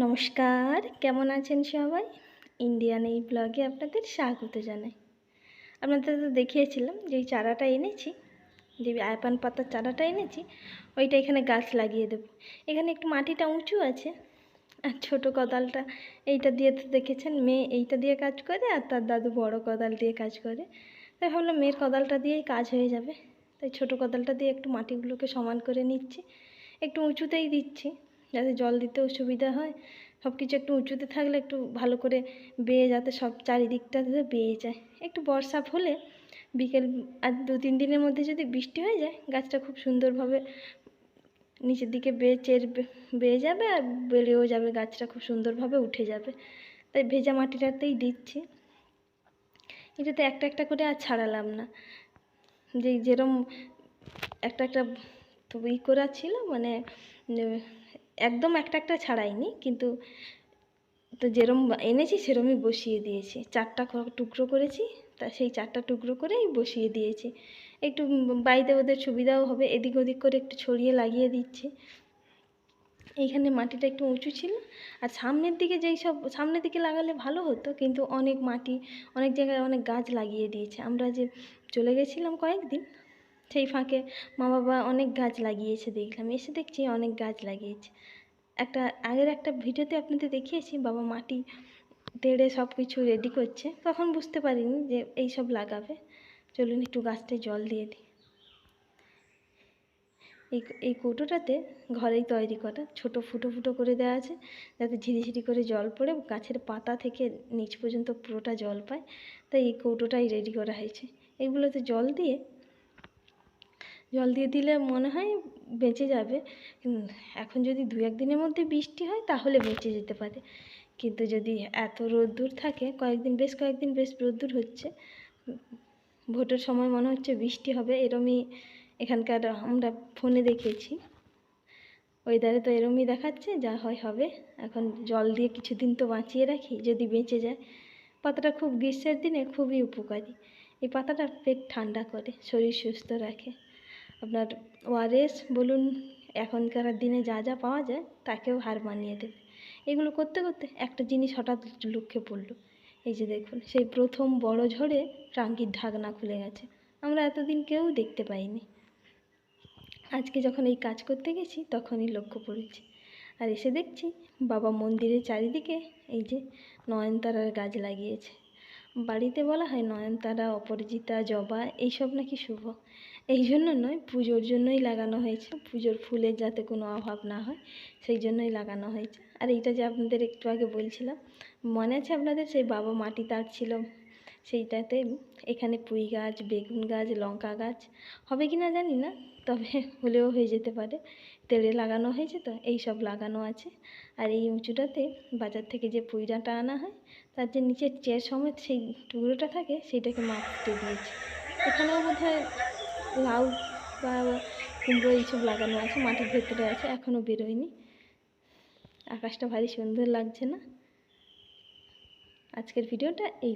নমস্কার, কেমন আছেন সবাই? ইন্ডিয়ান এই ব্লগে আপনাদের স্বাগত জানাই। আপনাদের তো দেখিয়েছিলাম যে চারাটা এনেছি, যে আয়পান পাতার চারাটা এনেছি, ওইটা এখানে গাছ লাগিয়ে দেবো। এখানে একটু মাটিটা উঁচু আছে, আর ছোটো কোদালটা এইটা দিয়ে তো দেখেছেন, মেয়ে এইটা দিয়ে কাজ করে আর তার দাদু বড় কোদাল দিয়ে কাজ করে। তাই ভাবলাম মেয়ের কোদালটা দিয়েই কাজ হয়ে যাবে। তাই ছোটো কোদালটা দিয়ে একটু মাটিগুলোকে সমান করে নিচ্ছি। একটু উঁচুতেই দিচ্ছি। যাতে জল দিতেও সুবিধা হয়। সব কিছু একটু উঁচুতে থাকলে একটু ভালো করে বেয়ে যাতে সব চারিদিকটা বেয়ে যায়। একটু বর্ষা হলে বিকেল আর দু তিন দিনের মধ্যে যদি বৃষ্টি হয়ে যায়, গাছটা খুব সুন্দরভাবে নিচের দিকে বেয়ে চের বেয়ে যাবে আর বেড়েও যাবে, গাছটা খুব সুন্দরভাবে উঠে যাবে। তাই ভেজা মাটিটাতেই দিচ্ছি। এটাতে একটা একটা করে আর ছাড়ালাম না। যে যেরম একটা একটা ই করা ছিল মানে একদম একটা একটা ছাড়াইনি, কিন্তু তো যেরম এনেছি সেরমই বসিয়ে দিয়েছি। চারটা টুকরো করেছি, তা সেই চারটা টুকরো করেই বসিয়ে দিয়েছি। একটু বাড়িতে ওদের সুবিধাও হবে, এদিক ওদিক করে একটু ছড়িয়ে লাগিয়ে দিচ্ছি। এইখানে মাটিটা একটু উঁচু ছিল, আর সামনের দিকে যেই সব, সামনের দিকে লাগালে ভালো হতো, কিন্তু অনেক মাটি, অনেক জায়গায় অনেক গাছ লাগিয়ে দিয়েছে। আমরা যে চলে গেছিলাম কয়েকদিন সেই ফাঁকে মা বাবা অনেক গাছ লাগিয়েছে দেখলাম। এসে দেখছি অনেক গাছ লাগিয়েছে। একটা আগের একটা ভিডিওতে আপনাদের দেখিয়েছি, বাবা মাটি তেড়ে সব কিছু রেডি করছে। তখন বুঝতে পারিনি যে এই সব লাগাবে। চলুন একটু গাছটায় জল দিয়ে দিই। এই এই কৌটোটাতে ঘরেই তৈরি করা ছোট ফুটো ফুটো করে দেওয়া আছে, যাতে ঝিরিঝিরি করে জল পড়ে গাছের পাতা থেকে নিচ পর্যন্ত পুরোটা জল পায়। তাই এই কৌটোটাই রেডি করা হয়েছে। এগুলোতে জল দিয়ে জল দিয়ে দিলে মনে হয় বেঁচে যাবে। এখন যদি দু এক দিনের মধ্যে বৃষ্টি হয় তাহলে বেঁচে যেতে পারে। কিন্তু যদি এত রোদ্দুর থাকে, কয়েকদিন বেশ কয়েকদিন বেশ রোদ্দুর হচ্ছে, ভোটের সময় মনে হচ্ছে বৃষ্টি হবে, এরমই এখানকার আমরা ফোনে দেখেছি। ওয়েদারে তো এরমই দেখাচ্ছে, যা হয় হবে। এখন জল দিয়ে কিছুদিন তো বাঁচিয়ে রাখি, যদি বেঁচে যায়। পাতাটা খুব গ্রীষ্মের দিনে খুবই উপকারী। এই পাতাটা পেট ঠান্ডা করে, শরীর সুস্থ রাখে। আপনার ওআরএস বলুন, এখনকার দিনে যা যা পাওয়া যায় তাকেও হার মানিয়ে দেবে। এগুলো করতে করতে একটা জিনিস হঠাৎ লক্ষ্যে পড়ল। এই যে দেখুন, সেই প্রথম বড় ঝড়ে টাঙ্কির ঢাকনা খুলে গেছে। আমরা এতদিন কেউ দেখতে পাইনি। আজকে যখন এই কাজ করতে গেছি, তখনই লক্ষ্য পড়েছি। আর এসে দেখছি বাবা মন্দিরের চারিদিকে এই যে নয়নতারার গাছ লাগিয়েছে। বাড়িতে বলা হয় নয়নতারা, অপরাজিতা, জবা, এইসব নাকি শুভ। এই জন্য নয়, পুজোর জন্যই লাগানো হয়েছে। পুজোর ফুলের যাতে কোনো অভাব না হয়, সেই জন্যই লাগানো হয়েছে। আর এইটা যে আপনাদের একটু আগে বলছিলাম, মনে আছে আপনাদের সেই বাবা মাটি তাড়ছিল সেইটাতে এখানে পুঁই গাছ, বেগুন গাছ, লঙ্কা গাছ, হবে কি না জানি না, তবে হলেও হয়ে যেতে পারে। তেলে লাগানো হয়েছে তো, এই সব লাগানো আছে। আর এই উঁচুটাতে বাজার থেকে যে পুঁই ডাঁটা আনা হয়, তার যে নিচের চের সমেত সেই টুকরোটা থাকে, সেইটাকে মাপতে দিয়েছে। এখানেও বোধ লাউ বা কুমড়ো এইসব লাগানো আছে, মাটির ভেতরে আছে এখনও বেরোয়নি। আকাশটা ভারী সুন্দর লাগছে না। আজকের ভিডিওটা এই